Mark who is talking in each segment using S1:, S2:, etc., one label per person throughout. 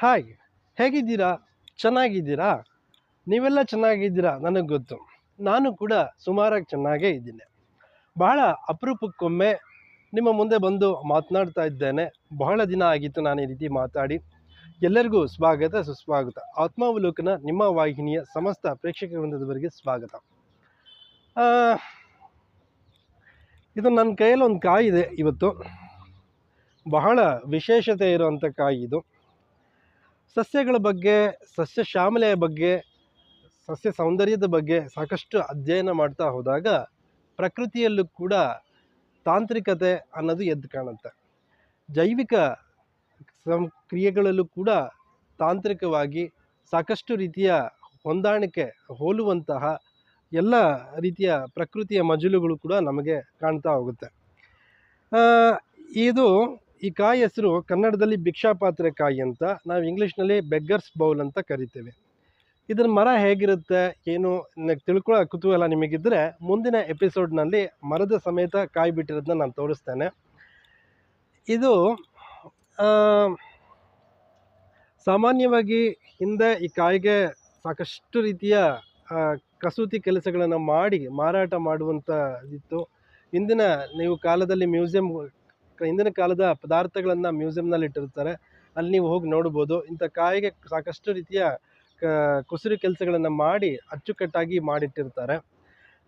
S1: Hi, ಹೇಗಿದ್ದೀರಾ? ಚೆನ್ನಾಗಿದ್ದೀರಾ? ನೀವೆಲ್ಲ ಚೆನ್ನಾಗಿದ್ದೀರಾ? ನನಗೆ ಗೊತ್ತು. ನಾನು ಕೂಡ ಸುಮಾರಾಗಿ ಚೆನ್ನಾಗೇ ಇದ್ದೀನಿ. ಬಹಳ ಅಪರೂಪಕ್ಕೊಮ್ಮೆ ನಿಮ್ಮ ಮುಂದೆ ಬಂದು ಮಾತನಾಡ್ತಾ ಇದ್ದೇನೆ. ಬಹಳ ದಿನ ಆಗಿತ್ತು ನಾನು ಈ ರೀತಿ ಮಾತಾಡಿ. ಎಲ್ಲರಿಗೂ ಸ್ವಾಗತ, ಸುಸ್ವಾಗತ. ಆತ್ಮಾವಲೋಕನ ನಿಮ್ಮ ವಾಹಿನಿಯ ಸಮಸ್ತ ಪ್ರೇಕ್ಷಕ ವೃಂದದವರಿಗೆ ಸ್ವಾಗತ. ಇದು ನನ್ನ ಕೈಯಲ್ಲಿ ಒಂದು ಕಾಯಿ ಇದೆ ಇವತ್ತು. ಬಹಳ ವಿಶೇಷತೆ ಇರುವಂಥ ಕಾಯಿ ಇದು. ಸಸ್ಯಗಳ ಬಗ್ಗೆ, ಸಸ್ಯ ಶ್ಯಾಮಲೆಯ ಬಗ್ಗೆ, ಸಸ್ಯ ಸೌಂದರ್ಯದ ಬಗ್ಗೆ ಸಾಕಷ್ಟು ಅಧ್ಯಯನ ಮಾಡ್ತಾ ಹೋದಾಗ ಪ್ರಕೃತಿಯಲ್ಲೂ ಕೂಡ ತಾಂತ್ರಿಕತೆ ಅನ್ನೋದು ಎದ್ದು ಕಾಣುತ್ತೆ. ಜೈವಿಕ ಸಂ, ಕ್ರಿಯೆಗಳಲ್ಲೂ ಕೂಡ ತಾಂತ್ರಿಕವಾಗಿ ಸಾಕಷ್ಟು ರೀತಿಯ ಹೊಂದಾಣಿಕೆ ಹೋಲುವಂತಹ ಎಲ್ಲ ರೀತಿಯ ಪ್ರಕೃತಿಯ ಮಜಲುಗಳು ಕೂಡ ನಮಗೆ ಕಾಣ್ತಾ ಹೋಗುತ್ತೆ. ಇದು ಈ ಕಾಯಿ ಹೆಸರು ಕನ್ನಡದಲ್ಲಿ ಭಿಕ್ಷಾಪಾತ್ರೆ ಕಾಯಿ ಅಂತ ನಾವು ಇಂಗ್ಲೀಷ್ನಲ್ಲಿ ಬೆಗ್ಗರ್ಸ್ ಬೌಲ್ ಅಂತ ಕರಿತೇವೆ. ಇದರ ಮರ ಹೇಗಿರುತ್ತೆ, ಏನು ತಿಳ್ಕೊಳ್ಳೋ ಕುತೂಹಲ ನಿಮಗಿದ್ದರೆ ಮುಂದಿನ ಎಪಿಸೋಡ್ನಲ್ಲಿ ಮರದ ಸಮೇತ ಕಾಯಿ ಬಿಟ್ಟಿರೋದನ್ನ ನಾನು ತೋರಿಸ್ತೇನೆ. ಇದು ಸಾಮಾನ್ಯವಾಗಿ ಹಿಂದೆ ಈ ಕಾಯಿಗೆ ಸಾಕಷ್ಟು ರೀತಿಯ ಕಸೂತಿ ಕೆಲಸಗಳನ್ನು ಮಾಡಿ ಮಾರಾಟ ಮಾಡುವಂಥ ಇತ್ತು. ಇಂದಿನ ನೀವು ಕಾಲದಲ್ಲಿ ಮ್ಯೂಸಿಯಂ ಹಿಂದಿನ ಕಾಲದ ಪದಾರ್ಥಗಳನ್ನು ಮ್ಯೂಸಿಯಂನಲ್ಲಿ ಇಟ್ಟಿರ್ತಾರೆ. ಅಲ್ಲಿ ನೀವು ಹೋಗಿ ನೋಡ್ಬೋದು. ಇಂಥ ಕಾಯಿಗೆ ಸಾಕಷ್ಟು ರೀತಿಯ ಕುಸುರಿ ಕೆಲಸಗಳನ್ನು ಮಾಡಿ ಅಚ್ಚುಕಟ್ಟಾಗಿ ಮಾಡಿಟ್ಟಿರ್ತಾರೆ.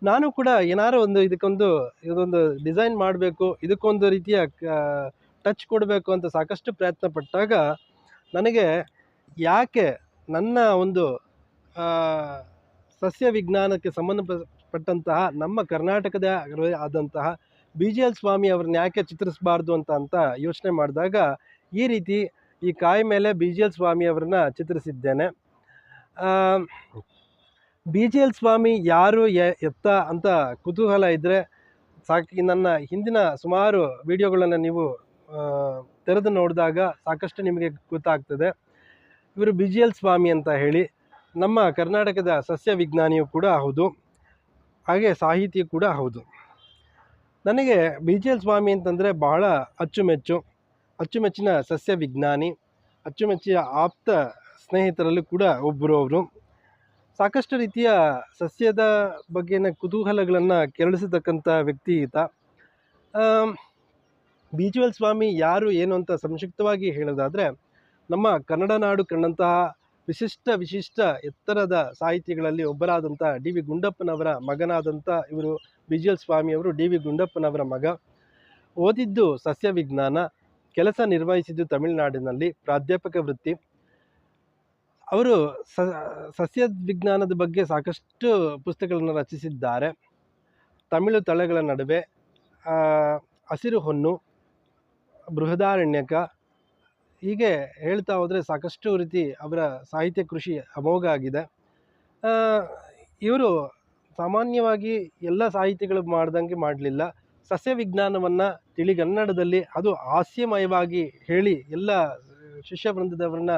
S1: ನಾನು ಕೂಡ ಏನಾರು ಒಂದು ಇದಕ್ಕೊಂದು, ಇದೊಂದು ಡಿಸೈನ್ ಮಾಡಬೇಕು, ಇದಕ್ಕೊಂದು ರೀತಿಯ ಟಚ್ ಕೊಡಬೇಕು ಅಂತ ಸಾಕಷ್ಟು ಪ್ರಯತ್ನ ಪಟ್ಟಾಗ ನನಗೆ ಯಾಕೆ ನನ್ನ ಒಂದು ಸಸ್ಯ ವಿಜ್ಞಾನಕ್ಕೆ ಸಂಬಂಧಪಟ್ಟಂತಹ ನಮ್ಮ ಕರ್ನಾಟಕದ ಆದಂತಹ ಬಿ ಜಿ ಎಲ್ ಸ್ವಾಮಿ ಅವ್ರನ್ನ ಯಾಕೆ ಚಿತ್ರಿಸಬಾರ್ದು ಅಂತ ಅಂತ ಯೋಚನೆ ಮಾಡಿದಾಗ ಈ ರೀತಿ ಈ ಕಾಯಿ ಮೇಲೆ ಬಿ ಜಿ ಎಲ್ ಸ್ವಾಮಿ ಅವ್ರನ್ನ ಚಿತ್ರಿಸಿದ್ದೇನೆ. ಬಿ ಜಿ ಎಲ್ ಸ್ವಾಮಿ ಯಾರು ಎತ್ತ ಅಂತ ಕುತೂಹಲ ಇದ್ದರೆ ಸಾಕಿ ನನ್ನ ಹಿಂದಿನ ಸುಮಾರು ವಿಡಿಯೋಗಳನ್ನು ನೀವು ತೆರೆದು ನೋಡಿದಾಗ ಸಾಕಷ್ಟು ನಿಮಗೆ ಗೊತ್ತಾಗ್ತದೆ. ಇವರು ಬಿ ಜಿ ಎಲ್ ಸ್ವಾಮಿ ಅಂತ ಹೇಳಿ ನಮ್ಮ ಕರ್ನಾಟಕದ ಸಸ್ಯ ವಿಜ್ಞಾನಿಯೂ ಕೂಡ ಹೌದು, ಹಾಗೆ ಸಾಹಿತಿ ಕೂಡ ಹೌದು. ನನಗೆ ಬಿ ಜಿ ಎಲ್ ಸ್ವಾಮಿ ಅಂತಂದರೆ ಬಹಳ ಅಚ್ಚುಮೆಚ್ಚು. ಅಚ್ಚುಮೆಚ್ಚಿನ ಸಸ್ಯ ವಿಜ್ಞಾನಿ ಅಚ್ಚುಮೆಚ್ಚಿನ ಆಪ್ತ ಸ್ನೇಹಿತರಲ್ಲೂ ಕೂಡ ಒಬ್ಬರು ಅವರು ಸಾಕಷ್ಟು ರೀತಿಯ ಸಸ್ಯದ ಬಗ್ಗೆನ ಕುತೂಹಲಗಳನ್ನು ಕೆರಳಿಸತಕ್ಕಂಥ ವ್ಯಕ್ತಿ ಈತ. ಬಿ ಜಿ ಎಲ್ ಸ್ವಾಮಿ ಯಾರು ಏನು ಅಂತ ಸಂಕ್ಷಿಪ್ತವಾಗಿ ಹೇಳೋದಾದರೆ, ನಮ್ಮ ಕನ್ನಡ ನಾಡು ಕಂಡಂತಹ ವಿಶಿಷ್ಟ ವಿಶಿಷ್ಟ ಎತ್ತರದ ಸಾಹಿತಿಗಳಲ್ಲಿ ಒಬ್ಬರಾದಂಥ ಡಿ ವಿ ಗುಂಡಪ್ಪನವರ ಮಗನಾದಂಥ ಇವರು ಬಿ ಜಿ ಎಲ್ ಸ್ವಾಮಿಯವರು ಡಿ ವಿ ಗುಂಡಪ್ಪನವರ ಮಗ. ಓದಿದ್ದು ಸಸ್ಯ ವಿಜ್ಞಾನ ಕೆಲಸ ನಿರ್ವಹಿಸಿದ್ದು ತಮಿಳುನಾಡಿನಲ್ಲಿ ಪ್ರಾಧ್ಯಾಪಕ ವೃತ್ತಿ. ಅವರು ಸ ಸಸ್ಯ ವಿಜ್ಞಾನದ ಬಗ್ಗೆ ಸಾಕಷ್ಟು ಪುಸ್ತಕಗಳನ್ನು ರಚಿಸಿದ್ದಾರೆ. ತಮಿಳು ತಳಗಳ ನಡುವೆ ಹಸಿರು ಹೊನ್ನು, ಬೃಹದಾರಣ್ಯಕ. ಹೀಗೆ ಹೇಳ್ತಾ ಹೋದರೆ ಸಾಕಷ್ಟು ರೀತಿ ಅವರ ಸಾಹಿತ್ಯ ಕೃಷಿ ಅಮೋಘ ಆಗಿದೆ. ಇವರು ಸಾಮಾನ್ಯವಾಗಿ ಎಲ್ಲ ಸಾಹಿತಿಗಳು ಮಾಡ್ದಂಗೆ ಮಾಡಲಿಲ್ಲ. ಸಸ್ಯ ವಿಜ್ಞಾನವನ್ನು ತಿಳಿಗನ್ನಡದಲ್ಲಿ ಅದು ಹಾಸ್ಯಮಯವಾಗಿ ಹೇಳಿ ಎಲ್ಲ ಶಿಷ್ಯ ವೃಂದದವರನ್ನ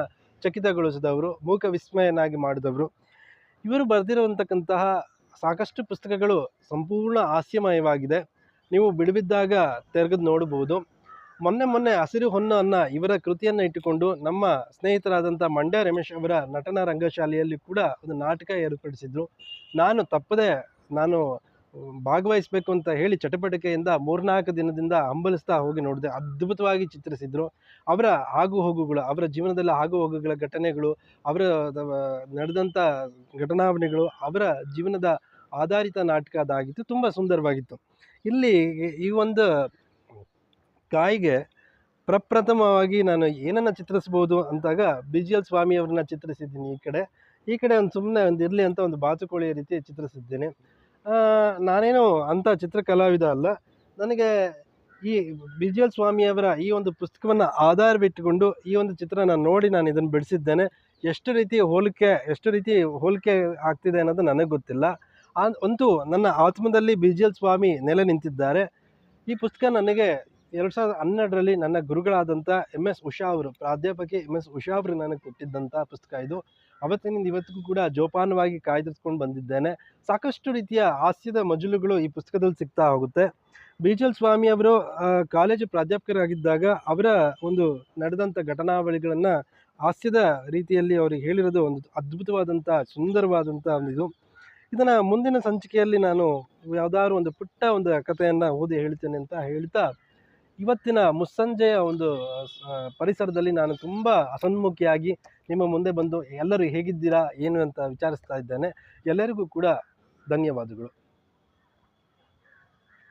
S1: ಚಕಿತಗೊಳಿಸಿದವರು, ಮೂಕ ವಿಸ್ಮಯನಾಗಿ ಮಾಡಿದವರು. ಇವರು ಬರೆದಿರುವಂತಕ್ಕಂತಹ ಸಾಕಷ್ಟು ಪುಸ್ತಕಗಳು ಸಂಪೂರ್ಣ ಹಾಸ್ಯಮಯವಾಗಿದೆ. ನೀವು ಬಿಡುಬಿದ್ದಾಗ ತೆರೆದು ನೋಡಬಹುದು. ಮೊನ್ನೆ ಮೊನ್ನೆ ಹಸಿರು ಹೊನ್ನ ಅನ್ನ ಇವರ ಕೃತಿಯನ್ನು ಇಟ್ಟುಕೊಂಡು ನಮ್ಮ ಸ್ನೇಹಿತರಾದಂಥ ಮಂಡ್ಯ ರಮೇಶ್ ಅವರ ನಟನ ರಂಗಶಾಲೆಯಲ್ಲಿ ಕೂಡ ಒಂದು ನಾಟಕ ಏರ್ಪಡಿಸಿದ್ರು. ನಾನು ತಪ್ಪದೆ ನಾನು ಭಾಗವಹಿಸಬೇಕು ಅಂತ ಹೇಳಿ ಚಟಪಟಿಕೆಯಿಂದ ಮೂರ್ನಾಲ್ಕು ದಿನದಿಂದ ಹಂಬಲಿಸ್ತಾ ಹೋಗಿ ನೋಡಿದೆ. ಅದ್ಭುತವಾಗಿ ಚಿತ್ರಿಸಿದ್ರು. ಅವರ ಆಗು ಹೋಗುಗಳು, ಅವರ ಜೀವನದಲ್ಲಿ ಆಗು ಹೋಗುಗಳ ಘಟನೆಗಳು, ಅವರ ನಡೆದಂಥ ಘಟನಾವಣೆಗಳು, ಅವರ ಜೀವನದ ಆಧಾರಿತ ನಾಟಕ ಅದಾಗಿತ್ತು ತುಂಬ ಸುಂದರವಾಗಿತ್ತು. ಇಲ್ಲಿ ಈ ಒಂದು ಕಾಯಿಗೆ ಪ್ರಪ್ರಥಮವಾಗಿ ನಾನು ಏನನ್ನು ಚಿತ್ರಿಸ್ಬೋದು ಅಂತಾಗ ಬಿ ಜಿ ಎಲ್ ಸ್ವಾಮಿ ಅವ್ರನ್ನ ಚಿತ್ರಿಸಿದ್ದೀನಿ ಈ ಕಡೆ. ಈ ಕಡೆ ಒಂದು ಸುಮ್ಮನೆ ಒಂದು ಇರಲಿ ಅಂತ ಒಂದು ಬಾತುಕೋಳಿಯ ರೀತಿ ಚಿತ್ರಿಸಿದ್ದೀನಿ. ನಾನೇನು ಅಂಥ ಚಿತ್ರಕಲಾವಿದ ಅಲ್ಲ. ನನಗೆ ಈ ಬಿ ಜಿ ಎಲ್ ಸ್ವಾಮಿಯವರ ಈ ಒಂದು ಪುಸ್ತಕವನ್ನು ಆಧಾರವಿಟ್ಟುಕೊಂಡು ಈ ಒಂದು ಚಿತ್ರನ ನೋಡಿ ನಾನು ಇದನ್ನು ಬಿಡಿಸಿದ್ದೇನೆ. ಎಷ್ಟು ರೀತಿ ಹೋಲಿಕೆ, ಎಷ್ಟು ರೀತಿ ಹೋಲಿಕೆ ಆಗ್ತಿದೆ ಅನ್ನೋದು ನನಗೆ ಗೊತ್ತಿಲ್ಲ. ಅಂತೂ ನನ್ನ ಆತ್ಮದಲ್ಲಿ ಬಿ ಜಿ ಎಲ್ ಸ್ವಾಮಿ ನೆಲೆ ನಿಂತಿದ್ದಾರೆ. ಈ ಪುಸ್ತಕ ನನಗೆ ಎರಡು ಸಾವಿರದ ಹನ್ನೆರಡರಲ್ಲಿ ನನ್ನ ಗುರುಗಳಾದಂಥ ಎಂ ಎಸ್ ಉಷಾ ಅವರು, ಪ್ರಾಧ್ಯಾಪಕಿ ಎಂ ಎಸ್ ಉಷಾ ಅವರು ನನಗೆ ಕೊಟ್ಟಿದ್ದಂಥ ಪುಸ್ತಕ ಇದು. ಅವತ್ತಿನಿಂದ ಇವತ್ತಿಗೂ ಕೂಡ ಜೋಪಾನವಾಗಿ ಕಾಯ್ದಿರಿಸ್ಕೊಂಡು ಬಂದಿದ್ದೇನೆ. ಸಾಕಷ್ಟು ರೀತಿಯ ಹಾಸ್ಯದ ಮಜಲುಗಳು ಈ ಪುಸ್ತಕದಲ್ಲಿ ಸಿಗ್ತಾ ಹೋಗುತ್ತೆ. ಬಿಜಲ್ ಸ್ವಾಮಿ ಅವರು ಕಾಲೇಜು ಪ್ರಾಧ್ಯಾಪಕರಾಗಿದ್ದಾಗ ಅವರ ಒಂದು ನಡೆದಂಥ ಘಟನಾವಳಿಗಳನ್ನು ಹಾಸ್ಯದ ರೀತಿಯಲ್ಲಿ ಅವರು ಹೇಳಿರೋದು ಒಂದು ಅದ್ಭುತವಾದಂಥ, ಸುಂದರವಾದಂಥ ಒಂದು ಇದು. ಇದನ್ನು ಮುಂದಿನ ಸಂಚಿಕೆಯಲ್ಲಿ ನಾನು ಯಾವುದಾದ್ರು ಒಂದು ಪುಟ್ಟ ಒಂದು ಕಥೆಯನ್ನು ಓದಿ ಹೇಳ್ತೇನೆ ಅಂತ ಹೇಳ್ತಾ ಇವತ್ತಿನ ಮುಸ್ಸಂಜೆಯ ಒಂದು ಪರಿಸರದಲ್ಲಿ ನಾನು ತುಂಬ ಅಸನ್ಮುಖಿಯಾಗಿ ನಿಮ್ಮ ಮುಂದೆ ಬಂದು ಎಲ್ಲರೂ ಹೇಗಿದ್ದೀರಾ, ಏನು ಅಂತ ವಿಚಾರಿಸ್ತಾ ಇದ್ದೇನೆ. ಎಲ್ಲರಿಗೂ ಕೂಡ ಧನ್ಯವಾದಗಳು.